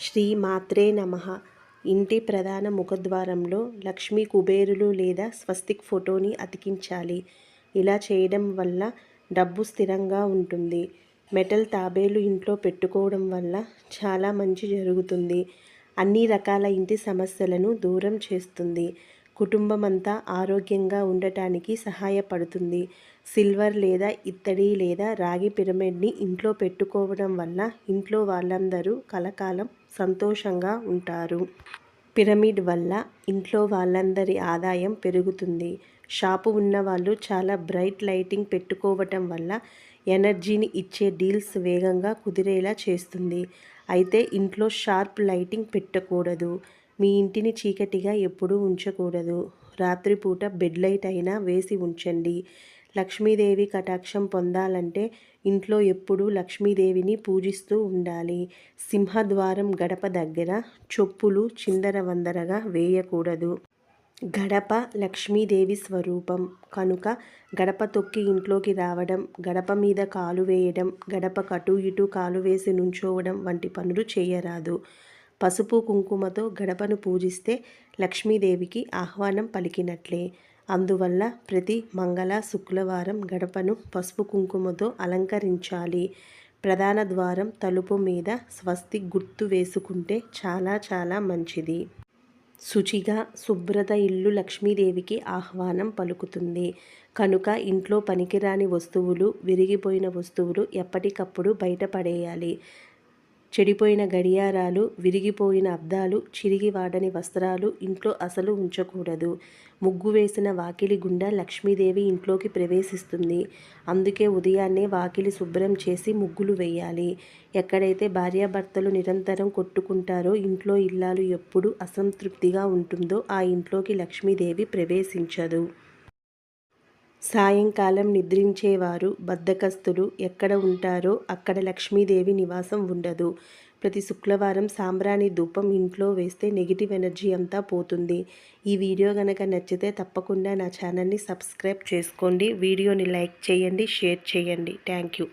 శ్రీ మాత్రే నమ. ఇంటి ప్రధాన ముఖద్వారంలో లక్ష్మీ కుబేరులు లేదా స్వస్తిక్ ఫోటోని అతికించాలి. ఇలా చేయడం వల్ల డబ్బు స్థిరంగా ఉంటుంది. మెటల్ తాబేలు ఇంట్లో పెట్టుకోవడం వల్ల చాలా మంచి జరుగుతుంది. అన్ని రకాల ఇంటి సమస్యలను దూరం చేస్తుంది. కుటుంబం అంతా ఆరోగ్యంగా ఉండటానికి సహాయపడుతుంది. సిల్వర్ లేదా ఇత్తడి లేదా రాగి పిరమిడ్ని ఇంట్లో పెట్టుకోవడం వల్ల ఇంట్లో వాళ్ళందరూ కలకాలం సంతోషంగా ఉంటారు. పిరమిడ్ వల్ల ఇంట్లో వాళ్ళందరి ఆదాయం పెరుగుతుంది. షాపు ఉన్నవాళ్ళు చాలా బ్రైట్ లైటింగ్ పెట్టుకోవటం వల్ల ఎనర్జీని ఇచ్చే డీల్స్ వేగంగా కుదిరేలా చేస్తుంది. అయితే ఇంట్లో షార్ప్ లైటింగ్ పెట్టకూడదు. మీ ఇంటిని చీకటిగా ఎప్పుడూ ఉంచకూడదు. రాత్రిపూట బెడ్ లైట్ అయినా వేసి ఉంచండి. లక్ష్మీదేవి కటాక్షం పొందాలంటే ఇంట్లో ఎప్పుడూ లక్ష్మీదేవిని పూజిస్తూ ఉండాలి. సింహద్వారం గడప దగ్గర చొప్పులు చిందరవందరగా వేయకూడదు. గడప లక్ష్మీదేవి స్వరూపం. కనుక గడప తొక్కి ఇంట్లోకి రావడం గడప మీద కాలు వేయడం గడప కటు ఇటు కాలు వేసి నుంచోవడం వంటి పనులు చేయరాదు. పసుపు కుంకుమతో గడపను పూజిస్తే లక్ష్మీదేవికి ఆహ్వానం పలికినట్లే. అందువల్ల ప్రతి మంగళ శుక్రవారం గడపను పసుపు కుంకుమతో అలంకరించాలి. ప్రధాన ద్వారం తలుపు మీద స్వస్తి గుర్తు వేసుకుంటే చాలా చాలా మంచిది. శుచిగా శుభ్రత ఇల్లు లక్ష్మీదేవికి ఆహ్వానం పలుకుతుంది. కనుక ఇంట్లో పనికిరాని వస్తువులు విరిగిపోయిన వస్తువులు ఎప్పటికప్పుడు బయటపడేయాలి. చెడిపోయిన గడియారాలు విరిగిపోయిన అద్దాలు చిరిగి వాడని వస్త్రాలు ఇంట్లో అసలు ఉంచకూడదు. ముగ్గు వేసిన వాకిలి గుండా లక్ష్మీదేవి ఇంట్లోకి ప్రవేశిస్తుంది. అందుకే ఉదయాన్నే వాకిలి శుభ్రం చేసి ముగ్గులు వేయాలి. ఎక్కడైతే భార్యాభర్తలు నిరంతరం కొట్టుకుంటారో ఇంట్లో ఇల్లాలు ఎప్పుడు అసంతృప్తిగా ఉంటుందో ఆ ఇంట్లోకి లక్ష్మీదేవి ప్రవేశించదు. సాయంకాలం నిద్రించేవారు బద్ధకస్తులు ఎక్కడ ఉంటారో అక్కడ లక్ష్మీదేవి నివాసం ఉండదు. ప్రతి శుక్రవారం సాంబ్రాణి ధూపం ఇంట్లో వేస్తే నెగిటివ్ ఎనర్జీ అంతా పోతుంది. ఈ వీడియో కనుక నచ్చితే తప్పకుండా నా ఛానల్ని సబ్స్క్రైబ్ చేసుకోండి. వీడియోని లైక్ చేయండి షేర్ చేయండి. Thank you.